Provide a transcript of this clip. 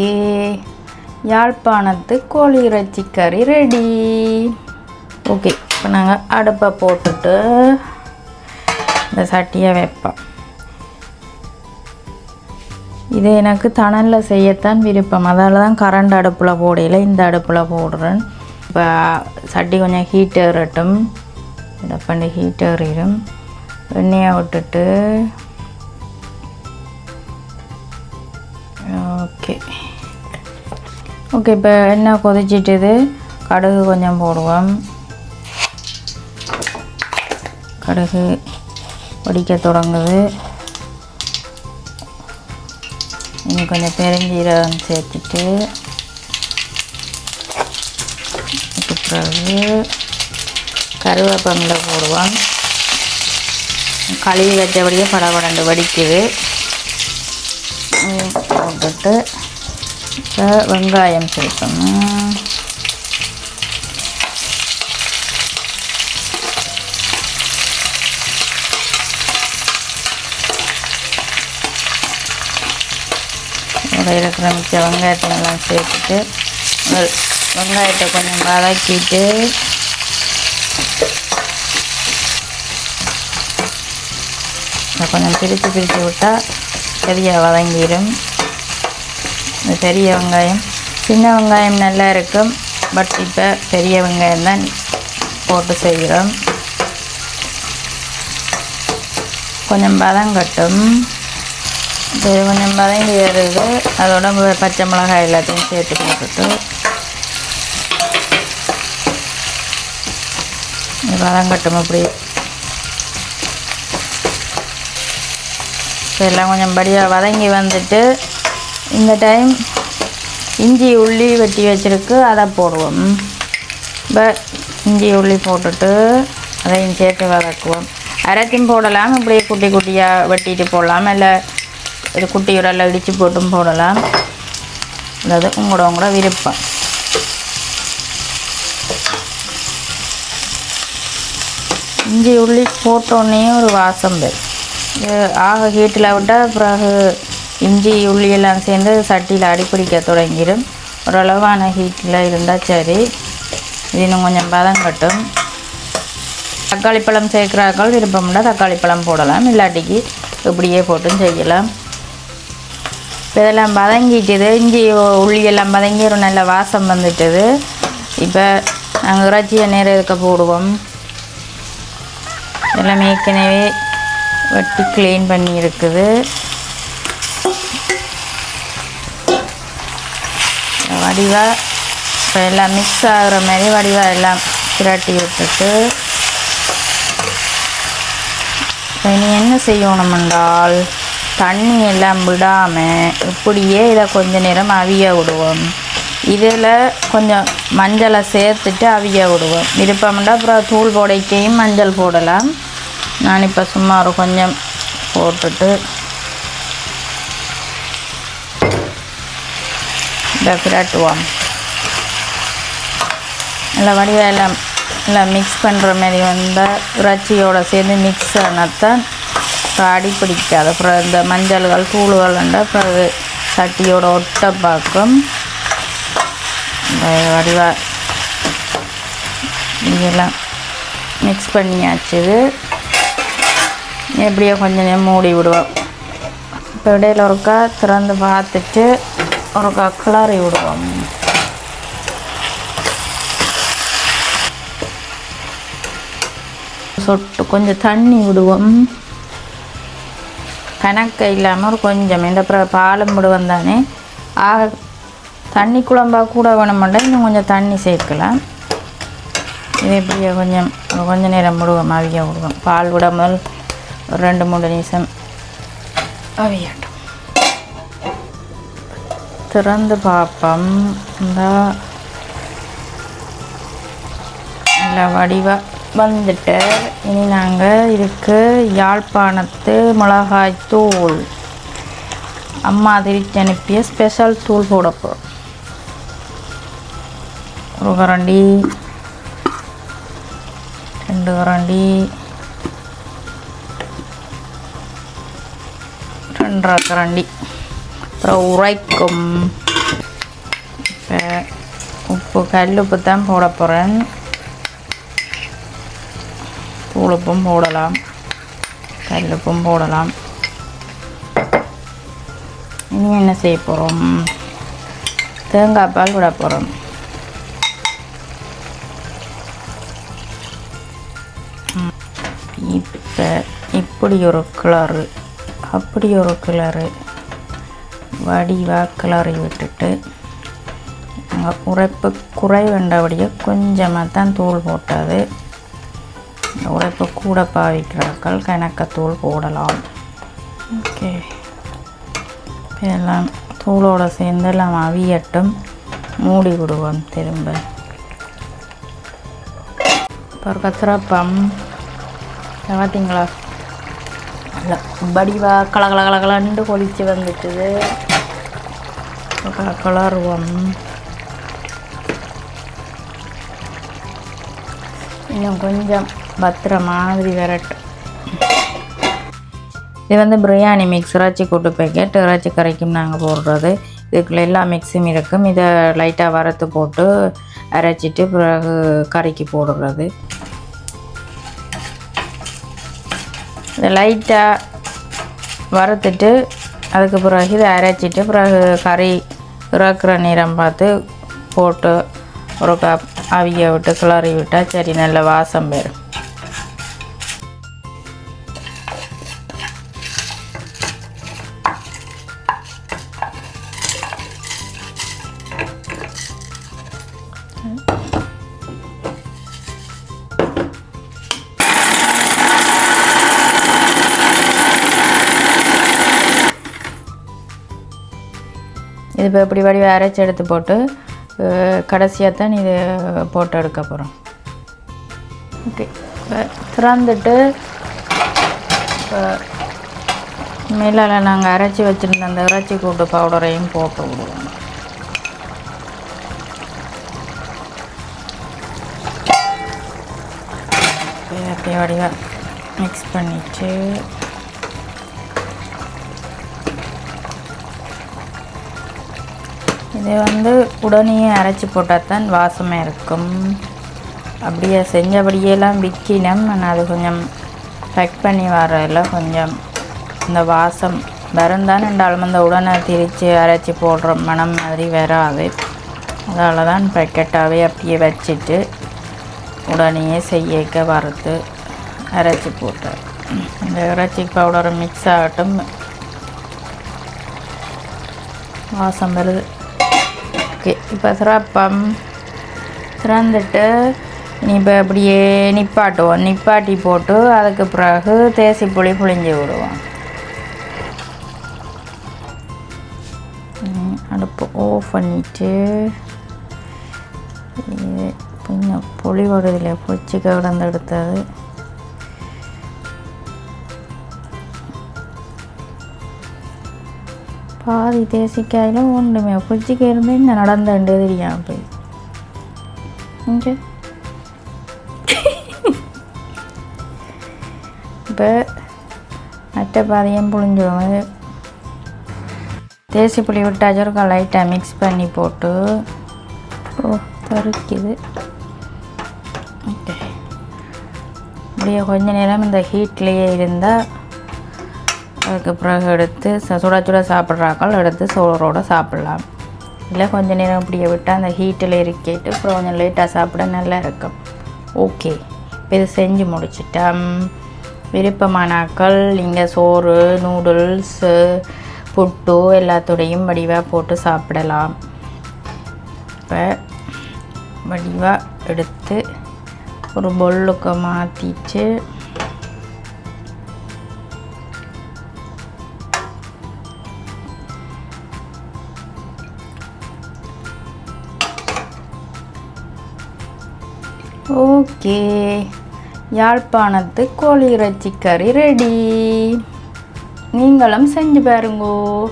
இன்றைக்கு யாழ்ப்பாணத்து கோழி இறைச்சி கறி ரெடி ஓகே இப்போ நாங்கள் அடுப்பை போட்டுட்டு இந்த சட்டியை வைப்போம். இது எனக்கு தணலில் செய்யத்தான் விருப்பம். அதால் தான் கரண்ட் அடுப்பில் போடையில் இந்த அடுப்பில் போடுறேன். இப்போ சட்டி கொஞ்சம் ஹீட் ஏறட்டும். இதை பண்ணி ஹீட் ஏறிடும். எண்ணெயை விட்டுட்டு ஓகே இப்போ எண்ணெய் கொதிச்சிட்டுது. கடுகு கொஞ்சம் போடுவோம். கடுகு வடிக்க தொடங்குது. இனி கொஞ்சம் பெருஞ்சீரகம் சேர்த்துட்டு பிறகு கருவேப்பமில்லை போடுவோம். கழுவி வச்சபடியே படபடண்டு வடிக்குது. போட்டுட்டு இப்போ வெங்காயம் சேர்க்கணும். இதோட இருக்கிற மிச்ச வெங்காயத்தை எல்லாம் சேர்த்துட்டு வெங்காயத்தை கொஞ்சம் வதக்கிட்டு கொஞ்சம் பிரித்து பிரித்து விட்டால் சரியாக வதங்கிடும் இந்த பெரிய வெங்காயம். சின்ன வெங்காயம் நல்லா இருக்கும் பட் இப்போ பெரிய வெங்காயம் தான் போட்டு செய்கிறோம். கொஞ்சம் வதங்கட்டும் இது கொஞ்சம் வதங்கி ஏறுது. அதோட பச்சை மிளகாய் எல்லாத்தையும் சேர்த்து போட்டுட்டு. பதம் கட்டும் அப்படி எல்லாம் கொஞ்சம் படியாக வதங்கி வந்துட்டு இந்த டைம் இஞ்சி உள்ளி வெட்டி வச்சிருக்கு. அதை போடுவோம். இப்போ இஞ்சி உள்ளி போட்டுட்டு அதையும் சேர்த்து வதக்குவோம். அரைத்தையும் போடலாம். இப்படியே குட்டி குட்டியாக வெட்டிட்டு போடலாம். இல்லை இது குட்டி உரலில் இடித்து போட்டும் போடலாம். அதாவது உங்களோட உங்களோட விருப்பம். இஞ்சி உள்ளி போட்டோன்னே ஒரு வாசம் இது ஆக ஹீட்டில் விட்டால் பிறகு இஞ்சி உள்ளி எல்லாம் சேர்ந்து சட்டியில் அடிப்பிடிக்க தொடங்கிடும் ஓரளவான ஹீட்டில் இருந்தால் சரி. இது இன்னும் கொஞ்சம் பதம் கட்டும். தக்காளி பழம் சேர்க்குறாக்கள் விருப்பம்னா தக்காளி பழம் போடலாம். இல்லாட்டிக்கு இப்படியே போட்டும் செய்யலாம். இப்போ இதெல்லாம் வதங்கிட்டுது இஞ்சி உள்ளி எல்லாம் வதங்கி ஒரு நல்ல வாசம் வந்துட்டுது. இப்போ நாங்கள் இறைச்சியை நேரம் இருக்க போடுவோம். எல்லாம் ஏற்கனவே வெட்டி க்ளீன் பண்ணி இருக்குது வடிவாக இப்போ எல்லாம் மிக்ஸ் ஆகிற மாதிரி வடிவாக எல்லாம் திரட்டி விட்டுட்டு இப்போ இனி என்ன செய்யணும் என்றால் தண்ணி எல்லாம் விடாமல் இப்படியே இதை கொஞ்ச நேரம் அவிய விடுவோம். இதில் கொஞ்சம் மஞ்சளை சேர்த்துட்டு அவிய விடுவோம். விருப்பம்னா அப்புறம் தூள் போடைக்கையும் மஞ்சள் போடலாம். நான் இப்போ சும்மா ஒரு கொஞ்சம் போட்டுட்டு இதை பிரட்டுவோம் நல்லா வடிவாக எல்லாம் எல்லாம் மிக்ஸ் பண்ணுற மாதிரி வந்தால் இறைச்சியோடு சேர்ந்து மிக்ஸ் ஆனத்தான் அடி பிடிக்காது. அப்புறம் இந்த மஞ்சள்கள் தூள்கள் இருந்தால் பிறகு சட்டியோட ஒட்ட பார்க்கும் இந்த வடிவாக இதெல்லாம் மிக்ஸ் பண்ணியாச்சு எப்படியோ கொஞ்சம் நேரம் மூடி விடுவோம். இப்போ இடையில ஒருக்கா திறந்து பார்த்துட்டு ஒருக்கா கிளறி விடுவோம் சொட்டு கொஞ்சம் தண்ணி விடுவோம். கணக்க இல்லாமல் ஒரு கொஞ்சம். இந்த அப்புறம் பாலும் விடுவோம் தானே ஆக தண்ணி குழம்பா கூட வேணுமெண்டா இன்னும் கொஞ்சம் தண்ணி சேர்க்கலாம். இது இப்படியே கொஞ்சம் கொஞ்சம் நேரம் விடுவோம் அவிய விடுவோம். பால் விடாமல் ஒரு ரெண்டு மூணு நிமிஷம் அவியா. திறந்து பார்ப்போம். இந்த. நல்ல வடிவாக வந்துட்டு. இனி நாங்கள் இதுக்கு யாழ்ப்பாணத்து மிளகாய் தூள். அம்மா திருச்சி அனுப்பிய ஸ்பெஷல் தூள் போட போகிறோம் ஒரு கரண்டி. ரெண்டு கரண்டி. ரெண்டரை கரண்டி. அப்புறம் உரைக்கும். இப்போ உப்பு கல் உப்பு தான் போட போகிறேன் தூளுப்பும் போடலாம். கல்லுப்பும் போடலாம். இனி என்ன செய்ய போகிறோம் தேங்காய் பால் விட போகிறோம் இப்போ இப்படி ஒரு கிளறு. அப்படி ஒரு கிளறு. வடிவாக கிளறி விட்டுட்டு அங்கே உரைப்பு குறை வேண்டபடியே கொஞ்சமாக தான் தூள் போட்டது. உரைப்பு கூட பாவிக்கிறார்கள் கணக்கத்தூள் தூள் போடலாம். ஓகே. எல்லாம் தூளோடு சேர்ந்து எல்லாம் அவியட்டும். மூடி விடுவோம் திரும்ப. இப்போ கத்திரப்பம் பார்த்தீங்களா? கலகல கலகலண்டு கல வந்துட்டுது. கல கலண்டு இன்னும் கொஞ்சம் பத்திர மாதிரி விரட்டு இது வந்து பிரியாணி மிக்ஸ் இறாச்சி கூட்டு பேக்கெட் இறாச்சி கரைக்கும் நாங்கள் போடுறது. இதுக்குள்ள எல்லா மிக்ஸும் இருக்கும். இதை லைட்டாக வறுத்து போட்டு அரைச்சிட்டு பிறகு கறிக்கு போடுறது. இதை லைட்டாக வறுத்துட்டு அதுக்கு பிறகு இதை அரைச்சிட்டு பிறகு கறி இறக்குற நேரம் பார்த்து போட்டு ஒரு கப் அவிய விட்டு கிளறி விட்டால் சரி நல்ல வாசம் பெறும். இது இப்போ இப்படி வடிவ அரைச்சி எடுத்து போட்டு கடைசியாக தான் இது போட்டு எடுக்க போகிறோம் ஓகே. திறந்துட்டு இப்போ மேலால் நாங்கள் அரைச்சி வச்சுருந்த அந்த இறைச்சி கூட்டு பவுடரையும் போட்டு விடுவோம். அப்படியே அப்படியே வடிவாக மிக்ஸ் பண்ணிவிட்டு இது வந்து உடனே அரைச்சி போட்டால் தான் வாசமாக இருக்கும். அப்படியே செஞ்சபடியெல்லாம் விற்கினோம் நான் அது கொஞ்சம் பேக் பண்ணி வரல கொஞ்சம் இந்த வாசம் வருந்தான் என்றாலும் அந்த உடனே திரித்து அரைச்சி போடுற மனம் மாதிரி வராது. அதால் தான் பேக்கெட்டாகவே அப்படியே வச்சுட்டு உடனே செய்யக்க வறுத்து அரைச்சி போட்டேன். இந்த இறைச்சி பவுடர் மிக்ஸ் ஆகட்டும். வாசம் வருது. ஓகே இப்போ சிறப்பம் திறந்துட்டு நீ இப்போ அப்படியே நிப்பாட்டுவோம். நிப்பாட்டி போட்டு அதுக்கு பிறகு தேசி புளி புளிஞ்சு விடுவோம் அடுப்பு ஆஃப் பண்ணிட்டு புளி வருதில்ல பொச்சி கிடந்து எடுத்தது. பாதி தேசிக்காயில் ஒன்றுமே. புளிச்சிக்க இருந்து இந்த நடந்தண்டு தெரியாமல் போய். இங்கே. இப்போ மற்ற பாதையும் புழிஞ்சிடும் தேசி புளி விட்டாச்சும் ஒரு லைட்டாக மிக்ஸ் பண்ணி போட்டு. ஓ தருக்குது. ஓகே. அப்படியே கொஞ்ச நேரம் இந்த ஹீட்லேயே இருந்தால் அதுக்கு பிறகு எடுத்து ச- சுட சுட சாப்பிட்றாக்கள் எடுத்து சோறோடு சாப்பிட்லாம். இல்லை கொஞ்சம் நேரம் இப்படியே விட்டால் அந்த ஹீட்டில் இருக்கிட்டு அப்புறம் கொஞ்சம் லேட்டாக சாப்பிட நல்லா இருக்கும். ஓகே இப்போ இது செஞ்சு முடிச்சிட்டேன். விருப்பமானாக்கள் நீங்கள் சோறு நூடுல்ஸு புட்டு எல்லாத்தோடையும் வடிவாக போட்டு சாப்பிடலாம். இப்போ வடிவாக எடுத்து ஒரு பொல்லுக்கு மாற்றிட்டு ஓகே. யாழ்ப்பாணத்து கோழி இறைச்சி கறி ரெடி நீங்களும் செஞ்சு பாருங்கோ.